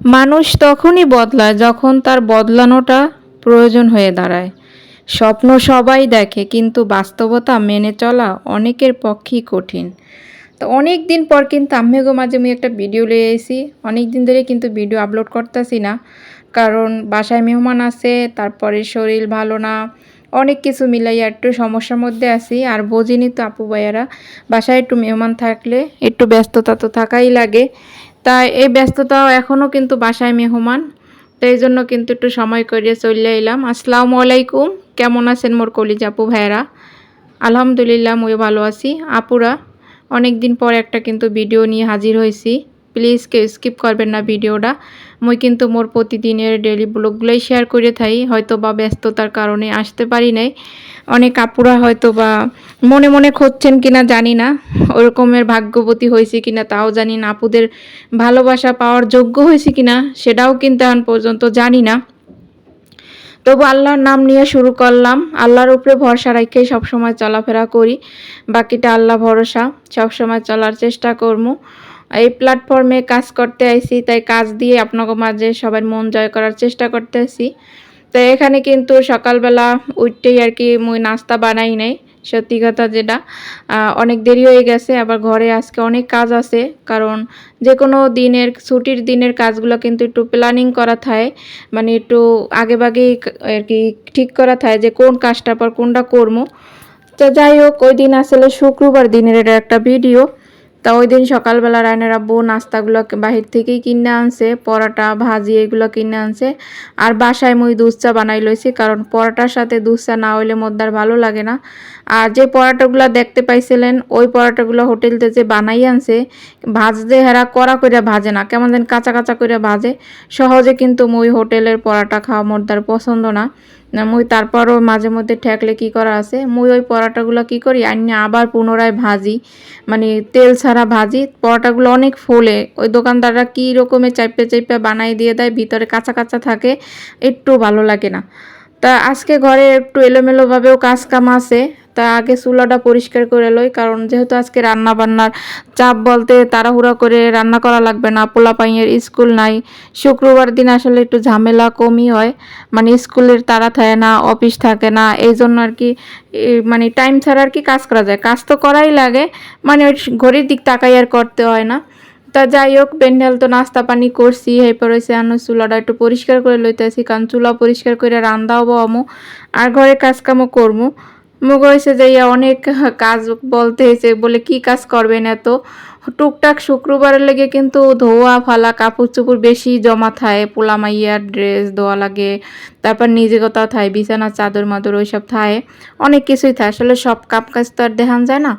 মানুষ তখনই বদলায় যখন তার বদলানোটা প্রয়োজন হয়ে দাঁড়ায়। স্বপ্ন সবাই দেখে, কিন্তু বাস্তবতা মেনে চলা অনেকের পক্ষেই কঠিন। তো অনেক দিন পর কিন্তু আমিও মাঝে আমি একটা ভিডিও লিয়ে এসেছি অনেক দিন ধরে কিন্তু ভিডিও আপলোড করতেছি না। কারণ বাসায় মেহমান আছে, তারপরে শরীর ভালো না, অনেক কিছু মিলাইয়া একটু সমস্যার মধ্যে আছি। আর বোঝিনি তো আপু ভাইয়ারা, বাসায় একটু মেহমান থাকলে একটু ব্যস্ততা তো থাকাই লাগে। তাই এই ব্যস্ততাও এখনও কিন্তু বাসায় মেহমান। তো এই জন্য কিন্তু একটু সময় করিয়ে চলে এলাম। আসসালামু আলাইকুম। কেমন আছেন মোর কলিজ আপু ভাইরা আলহামদুলিল্লাহ, মই ভালো আছি। আপুরা অনেক দিন পর একটা কিন্তু ভিডিও নিয়ে হাজির হয়েছি। প্লিজ কেউ স্কিপ করবেন না ভিডিওটা। মুই কিন্তু মোর প্রতিদিনের ডেলি ব্লগগুলোই শেয়ার করে থাই হয়তো বা ব্যস্ততার কারণে আসতে পারি নাই। অনেক আপুরা হয়তো বা মনে মনে খুঁজছেন কিনা জানি না, ওরকমের ভাগ্যবতী হয়েছে কিনা তাও জানি না, আপুদের ভালোবাসা পাওয়ার যোগ্য হয়েছে কিনা সেটাও কিন্তু এখন পর্যন্ত জানি না। তবু আল্লাহর নাম নিয়ে শুরু করলাম, আল্লাহর উপরে ভরসা রেখে সবসময় চলাফেরা করি, বাকিটা আল্লাহ ভরসা, সবসময় চলার চেষ্টা করব এই প্ল্যাটফর্মে কাজ করতে আইছি, তাই কাজ দিয়ে আপনাকে মাঝে সবার মন জয় করার চেষ্টা করতে আছি তো এখানে কিন্তু সকালবেলা উঠতেই আর কি মুই নাস্তা বানাই নাই, সত্যি কথা যেটা। অনেক দেরি হয়ে গেছে, আবার ঘরে আজকে অনেক কাজ আছে, কারণ যে কোনো দিনের, ছুটির দিনের কাজগুলো কিন্তু একটু প্ল্যানিং করা থাকে মানে একটু আগে ভাগেই আর কি ঠিক করা থাকে যে কোন কাজটার পর কোনটা করব তো যাই হোক, ওই দিন আসলে শুক্রবার দিনের এটা একটা ভিডিও তা ওই দিন সকালবেলা রায়নের আব্বু নাস্তাগুলো বাহির থেকেই কিনে আনছে, পরাটা, ভাজি এগুলো কিনে আনছে। আর বাসায় মুই দুধ চা বানাই লইছি, কারণ পরাটার সাথে দুধ চা না হইলে মদ্দার ভালো লাগে না। আর যে পরাটাগুলো দেখতে পাইছিলেন, ওই পরাটাগুলো হোটেলতে যে বানাই আনছে, ভাজতে হেরা কড়া করে ভাজে না, কেমন যেন কাঁচা কাঁচা করে ভাজে। সহজে কিন্তু মুই হোটেলের পরাটা খাওয়া মদ্দার পছন্দ না না। মুই তারপরও মাঝে মধ্যে ঠেকলে কি করা আছে? মুই ওই পরাটাগুলো কি করি? আনি আবার পুনরায় ভাজি। মানে তেল ছাড়া ভাজি। পরোটাগুলো অনেক ফোলে। ওই দোকানদাররা কী রকমের চাইপে চাইপে বানাই দিয়ে দেয়, ভিতরে কাঁচা কাঁচা থাকে, একটু ভালো লাগে না। তা আজকে ঘরে একটু এলোমেলোভাবেও কাজ কাম আছে। তা আগে চুলাটা পরিষ্কার করে লই, কারণ যেহেতু আজকে রান্না বান্নার চাপ বলতে তাড়াহুড়া করে রান্না করা লাগবে না। পোলা পাইয়ের স্কুল নাই। শুক্রবার দিন আসলে একটু ঝামেলা কমই হয়। মানে স্কুলের তাড়া থাকে না, অফিস থাকে না এই জন্য আর কি মানে টাইম ছাড়া আর কি কাজ করা যায়। কাজ তো করাই লাগে মানে ওই ঘড়ির দিক তাকাই আর করতে হয় না। তা যাই হোক, প্যান্ডেল তো নাস্তা পানি করছি, এরপর হয়েছে আনো চুলাটা একটু পরিষ্কার করে লইতেছি, কারণ চুলা পরিষ্কার করে রান্দাও বামো আর ঘরে কাজকামও করব মুখ হয়েছে যে অনেক কাজ বলতে হয়েছে, বলে কি কাজ করবেন এত? টুকটাক শুক্রবারের লেগে কিন্তু ধোয়া, ফালা, কাপড় চোপড় বেশি জমা থায়, পোলা মাইয়ার ড্রেস ধোয়া লাগে, তারপর নিজে কোথাও থায়, বিছানা, চাদর, মাদর ওইসব থায়, অনেক কিছুই থাকে আসলে সব কাপ কাজ তো আর দেখান যায় না।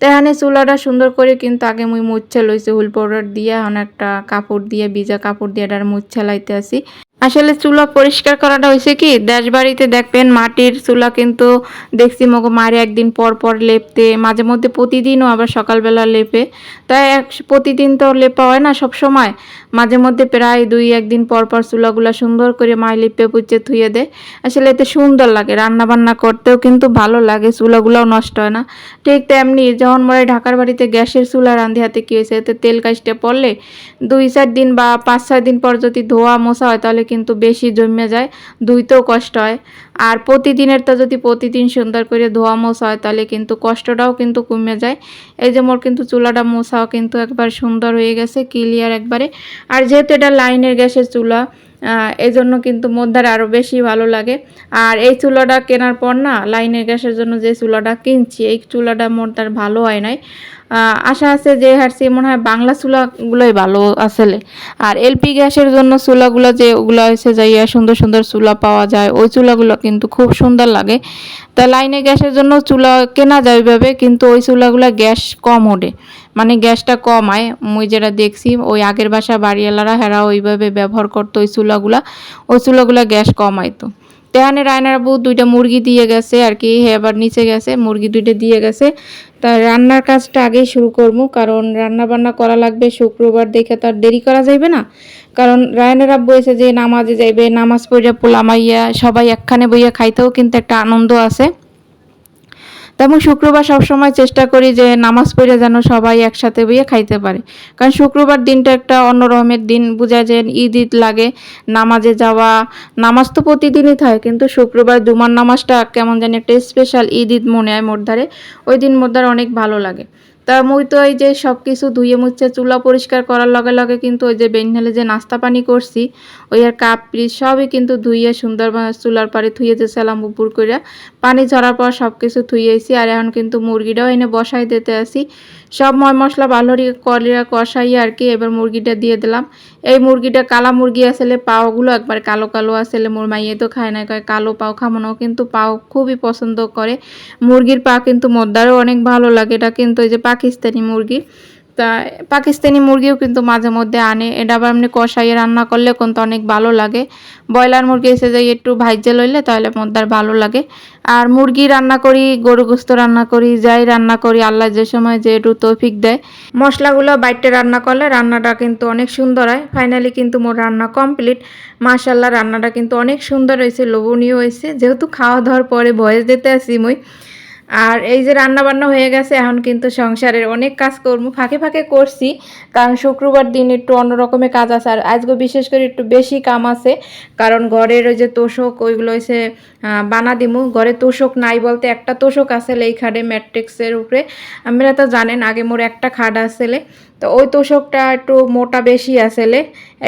তেহানে চুলাটা সুন্দর করে কিন্তু আগে মুই মুচ্ছে লইছে হুল পাউডার দিয়ে, অনেকটা কাপড় দিয়ে, ভিজা কাপড় দিয়ে, এটার মুচ্ছে লাইতে আসি। আসলে চুলা পরিষ্কার করাটা হয়েছে কি দেশ বাড়িতে দেখবেন মাটির চুলা কিন্তু দেখছি মগো মারে একদিন পর পর লেপতে, মাঝে মধ্যে প্রতিদিনও আবার সকালবেলা লেপে। তাই প্রতিদিন তো লেপা হয় না সব সময় মাঝে মধ্যে প্রায় দুই, একদিন পর পর চুলাগুলা সুন্দর করে মায় লিপে পুচে ধুয়ে দেয়, আসলে এতে সুন্দর লাগে। রান্না বান্না করতেও কিন্তু ভালো লাগে, চুলাগুলাও নষ্ট হয় না। ঠিক তেমনি যখন মরে ঢাকার বাড়িতে গ্যাসের চুলা রান্ধি হাতে কী হয়েছে, এতে তেল কাজটা পড়লে দুই, চার দিন বা পাঁচ, ছয় দিন পর যদি ধোয়া মোছা হয়, তাহলে কিন্তু বেশি জমে যায়, ধুইতেও কষ্ট হয়। আর প্রতিদিনের তো যদি প্রতিদিন সুন্দর করে ধোয়া মোছা হয়, তাহলে কিন্তু কষ্টটাও কিন্তু কমে যায়। এই যে মোর কিন্তু চুলাটা মোছাও কিন্তু একবার সুন্দর হয়ে গেছে, ক্লিয়ার একবারে। আর যেহেতু এটা লাইনের গ্যাসের চুলা আহ, এই জন্য কিন্তু মধ্যার আরও বেশি ভালো লাগে। আর এই চুলাটা কেনার পর না লাইনের গ্যাসের জন্য যে চুলাটা কিনছি এই চুলাটা মোদ্দার ভালো হয় নাই। আশা আছে যে হারছি মনে হয় বাংলা চুলাগুলোই ভালো আসলে আর এলপি গ্যাসের জন্য চুলাগুলো যে ওগুলো হয়েছে যাইয়া সুন্দর সুন্দর চুলা পাওয়া যায় ওই চুলাগুলো কিন্তু খুব সুন্দর লাগে। তা লাইনে গ্যাসের জন্য চুলা কেনা যায় ওইভাবে কিন্তু ওই চুলাগুলো গ্যাস কম ওঠে। মানে গ্যাসটা কম হয় মুই যেটা দেখছি ওই আগের বাসা বাড়িওয়ালারা হেরা ওইভাবে ব্যবহার করতো ওই চুলাগুলা, ওই চুলাগুলা গ্যাস কম হয়তো তেহানে রায়নার আবু দুইটা মুরগি দিয়ে গেছে, আর কি, হে আবার নিচে গেছে, মুরগি দুইটা দিয়ে গেছে। তা রান্নার কাজটা আগেই শুরু করব, কারণ রান্না বান্না করা লাগবে, শুক্রবার দেখে তার দেরি করা যাইবে না। কারণ রায়নের আব্বু এসে যে নামাজে যাইবে, নামাজ পড়িয়া পোলামাইয়া সবাই একখানে বইয়া খাইতেও কিন্তু একটা আনন্দ আছে। তেমন শুক্রবার সবসময় চেষ্টা করি যে নামাজ পড়ে যেন সবাই একসাথে বইয়ে খাইতে পারে। কারণ শুক্রবার দিনটা একটা অন্য রকমের দিন বোঝায় যে ঈদ ঈদ লাগে, নামাজে যাওয়া, নামাজ তো প্রতিদিনই থাকে, কিন্তু শুক্রবার জুমার নামাজটা কেমন জানি একটা স্পেশাল ঈদ ঈদ মনে হয় মোরধারে ওই দিন মোরধার অনেক ভালো লাগে। তা মুই তো এই যে সব কিছু ধুয়ে মুছে চুলা পরিষ্কার করার লগে লগে কিন্তু ওই যে বেনহেলে যে নাস্তা পানি করছি, ওই আর কাপ পিস সবই কিন্তু ধুইয়ে সুন্দর চুলার পাড়ে ধুয়ে দিয়েছিলাম উপর করে পানি ঝরার পর সব কিছু ধুয়েছি আর এখন কিন্তু মুরগিটাও এনে বসাই দিতে আসি সব ময় মশলা ভালো কলিয়া কষাই আর কি এবার মুরগিটা দিয়ে দিলাম। এই মুরগিটা কালা মুরগি আসলে পাওগুলো একবার কালো কালো আসলে মোর মাইয়ে তো খায় না, কয় কালো পাও খামানো কিন্তু পাও খুবই পছন্দ করে। মুরগির পা কিন্তু মদ্দারও অনেক ভালো লাগে। এটা কিন্তু এই যে পাকিস্তানি মুরগি। তা পাকিস্তানি মুরগিও কিন্তু মাঝে মধ্যে আনে। এটা আবার এমনি কষাইয়ে রান্না করলে কিন্তু অনেক ভালো লাগে। ব্রয়লার মুরগি এসে যাই একটু ভাইজে লইলে তাহলে মদ্দার ভালো লাগে। আর মুরগি রান্না করি, গরু গোস্ত রান্না করি, যাই রান্না করি, আল্লাহ যে সময় যে একটু তৌফিক দেয়। মশলাগুলো বাইটে রান্না করলে রান্নাটা কিন্তু অনেক সুন্দর হয়। ফাইনালি কিন্তু মোর রান্না কমপ্লিট মাশাল্লাহ রান্নাটা কিন্তু অনেক সুন্দর হয়েছে, লোভনীয় হয়েছে। যেহেতু খাওয়া দাওয়ার পরে ভয়েস দিতে আসি মুই। আর এই যে রান্না বান্না হয়ে গেছে, এখন কিন্তু সংসারের অনেক কাজ করব ফাঁকে ফাঁকে করছি। কারণ শুক্রবার দিন একটু অন্যরকমের কাজ আছে, আর আজকে বিশেষ করে একটু বেশি কাম আছে। কারণ ঘরের ওই যে তোষক, ওইগুলো হয়েছে বানা দিমু। ঘরে তোষক নাই বলতে একটা তোষক আসলে এই খাটে ম্যাট্রিক্সের উপরে। আপনারা তো জানেন, আগে মোর একটা খাট আসলে তো ওই তোষকটা একটু মোটা বেশি আসলে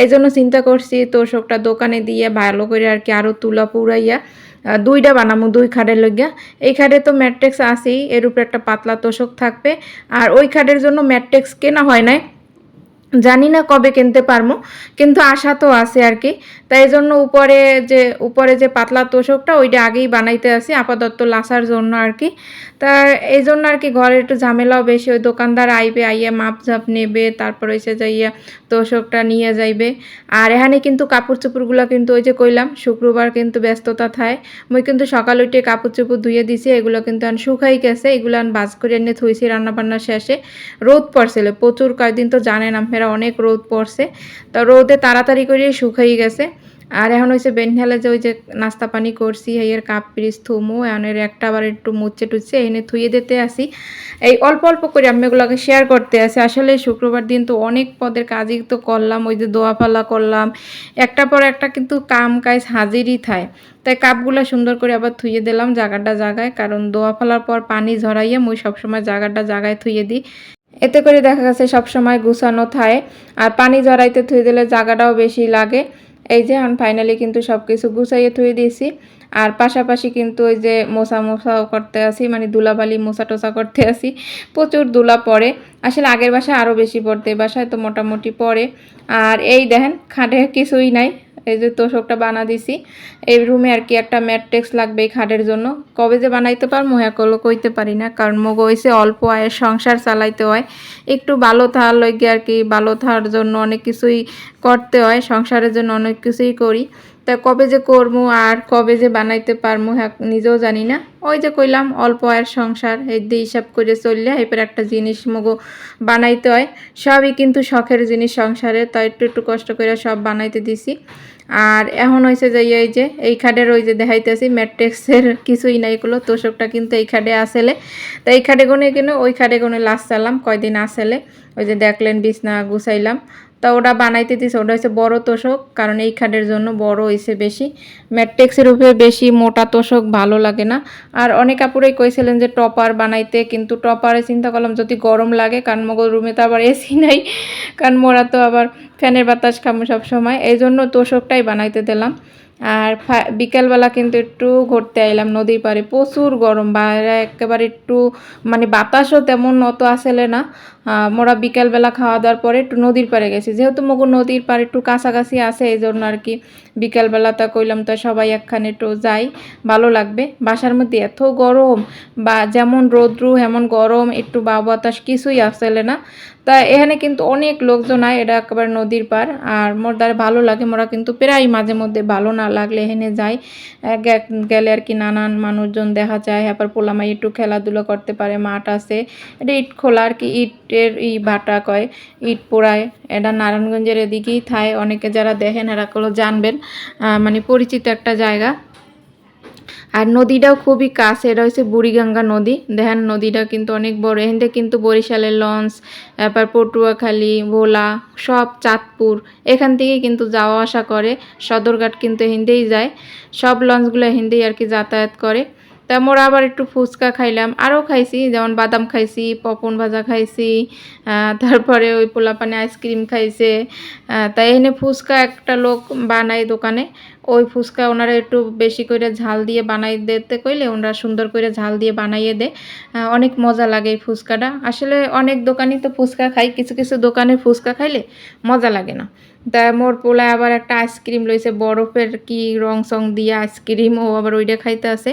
এই জন্য চিন্তা করছি তোষকটা দোকানে দিয়ে ভালো করে আর কি আরও তুলা পুরাইয়া দুইটা বানামু, দুই খাটের লইয়া এই খাটে তো ম্যাট্রিক্স আসেই এর উপরে একটা পাতলা তোষক থাকবে। আর ওই খাটের জন্য ম্যাট্রিক্স কেনা হয় নাই। জানি না কবে কিনতে পারব কিন্তু আশা তো আছে আর কি। তাই জন্য উপরে যে উপরে যে পাতলা তোষকটা, ওইটা আগেই বানাইতে আসি আপাতত লাসার জন্য আর কি। তা এই জন্য আর কি ঘরে একটু ঝামেলাও বেশি, ওই দোকানদার আইবে, আইয়া মাপ ঝাপ নেবে, তারপর এসে যাইয়া তোষকটা নিয়ে যাইবে। আর এখানে কিন্তু কাপড় চোপড়গুলো কিন্তু ওই যে কইলাম, শুক্রবার কিন্তু ব্যস্ততা থায়। মই কিন্তু সকাল উঠে কাপড় চোপড় ধুয়ে দিছি, এগুলো কিন্তু আন শুকাই গেছে, এগুলো আন বাজ করে এনে থুইছি রান্নাবান্না শেষে। রোদ পড়ছিল, প্রচুর কয়েকদিন তো জানেন আপনারা, অনেক রোদ পড়ছে। তো রোদে তাড়াতাড়ি করে শুকাই গেছে। আর এখন হয়েছে বেনহেলে যে ওই যে নাস্তা পানি করছি এর কাপ পিরিস থুমু এর একটা আবার একটু মুচ্ছে টুচ্ছে এনে থুয়ে দিতে আসি। এই অল্প অল্প করে আমি এগুলোকে শেয়ার করতে আসি। আসলে শুক্রবার দিন তো অনেক পদের কাজই তো করলাম, ওই যে দোয়া ফালা করলাম। একটা পর একটা কিন্তু কাম কাজ হাজিরই থায়। তাই কাপগুলো সুন্দর করে আবার থুয়ে দিলাম জায়গাটা জায়গায়, কারণ দোয়া ফালার পর পানি ঝরাইয়ে মুই সবসময় জায়গাটা জায়গায় থুয়ে দিই। এতে করে দেখা গেছে সবসময় গুছানো থায়। আর পানি জড়াইতে থুয়ে দিলে জায়গাটাও বেশি লাগে। এই যে এখন ফাইনালি কিন্তু সব কিছু গুছাইয়ে থুয়ে দিয়েছি। আর পাশাপাশি কিন্তু ওই যে মোসা মোসাও করতে আসি মানে দুলাবালি মোসা টোসা করতে আসি। প্রচুর দুলা পড়ে। আসলে আগের বাসায় আরও বেশি পড়তে বাসায় তো মোটামুটি পড়ে। আর এই দেখেন, খাটে কিছুই নাই। এই যে তোষকটা বানা দিছি, এই রুমে আর কি একটা ম্যাট্রিক্স লাগবে এই খাটের জন্য। কবে যে বানাইতে পার মহাকলো কইতে পারি না, কারণ মগ হয়েছে অল্প আয়ের সংসার চালাইতে হয়। একটু ভালো থাকার লইগে আর কি, ভালো থাকার জন্য অনেক কিছুই করতে হয়, সংসারের জন্য অনেক কিছুই করি। তা কবে যে করব আর কবে যে বানাইতে পারব হ্যাঁ নিজেও জানি না। ওই যে কইলাম, অল্প আয়ের সংসার, এই দিয়ে হিসাব করে চললে এরপর একটা জিনিস মগো বানাইতে হয়। সবই কিন্তু শখের জিনিস সংসারে, তাই একটু একটু কষ্ট করে সব বানাইতে দিছি। আর এখন হয়েছে যে এই যে, এই খাডের ওই যে দেখাইতেছি, ম্যাট্রিক্সের কিছুই নাই এগুলো, তোষকটা কিন্তু এই খাডে আসেলে। তো এই খাডে গুনে কিনে ওই খাডে গুনে লাস্ট চালাম, কয়দিন আসেলে। ওই যে দেখলেন, বিছনা গুছাইলাম। তা ওটা বানাইতে দিছে, ওটা হচ্ছে বড় তোষক, কারণ এই খাটের জন্য বড় হয়েছে বেশি। ম্যাট্রিক্সের উপরে বেশি মোটা তোষক ভালো লাগে না। আর অনেক কাপড়েই কইছিলেন যে টপার বানাইতে, কিন্তু টপারে চিন্তা করলাম যদি গরম লাগে, কারণ মগর রুমে তো আবার এসি নাই, কারণ মোরা তো আবার ফ্যানের বাতাস খামো সবসময় এই জন্য তোষকটাই বানাইতে দিলাম। আর বিকেলবেলা কিন্তু একটু ঘুরতে আইলাম নদীর পাড়ে। প্রচুর গরম, বাইরে একেবারে একটু মানে বাতাসও তেমন অত আসলে না। মোরা বিকেলবেলা খাওয়া দাওয়ার পরে একটু নদীর পাড়ে গেছি। যেহেতু মগু নদীর পাড়ে একটু কাছাকাছি আছে এই জন্য আর কি বিকেলবেলা তা কইলাম, তো সবাই একখানে একটু যাই, ভালো লাগবে। বাসার মধ্যে এত গরম, বা যেমন রৌদ্রু, এমন গরম, একটু বা বাতাস কিছুই আসলে না। তা এখানে কিন্তু অনেক লোকজন আয় এটা একেবারে নদীর পার আর মোর দ্বারা ভালো লাগে, মোরা কিন্তু প্রায় মাঝে মধ্যে ভালো না লাগলে এখানে যাই। গেলে আর কি নানান মানুষজন দেখা যায় এবার পোলামাই একটু খেলাধুলো করতে পারে, মাঠ আছে। এটা ইট খোলা আর কি, ইটের ই ভাটা কয়, ইট পোড়ায়। এটা নারায়ণগঞ্জের এদিকেই থায়, অনেকে যারা দেখেন, এরা জানবেন। মানে পরিচিত একটা জায়গা। আর নদীটাও খুবই কাছে, এটা হচ্ছে বুড়িগঙ্গা নদী। দেখেন নদীটা কিন্তু অনেক বড় এখানটা কিন্তু বরিশালের লঞ্চ, তারপর পটুয়াখালী, ভোলা, সব চাঁদপুর, এখান থেকেই কিন্তু যাওয়া আসা করে। সদরঘাট কিন্তু হিন্দেই যায়। সব লঞ্চগুলো হিন্দেই আর কি যাতায়াত করে। তা মোরা আবার একটু ফুচকা খাইলাম। আরও খাইছি, যেমন বাদাম খাইছি পপন ভাজা খাইছি তারপরে ওই পোলাপানে আইসক্রিম খাইছে। তাই এনে ফুচকা একটা লোক বানায় দোকানে। ওই ফুচকা ওনারা একটু বেশি করে ঝাল দিয়ে বানাই দিতে কইলে ওনারা সুন্দর করে ঝাল দিয়ে বানাইয়ে দেয়। অনেক মজা লাগে এই ফুচকাটা। আসলে অনেক দোকানই তো ফুচকা খাই কিছু কিছু দোকানে ফুচকা খাইলে মজা লাগে না। তা মোর পোলায় আবার একটা আইসক্রিম লইছে, বরফের কি রং সং দিয়ে আইসক্রিম ও আবার ওইটা খাইতে আছে।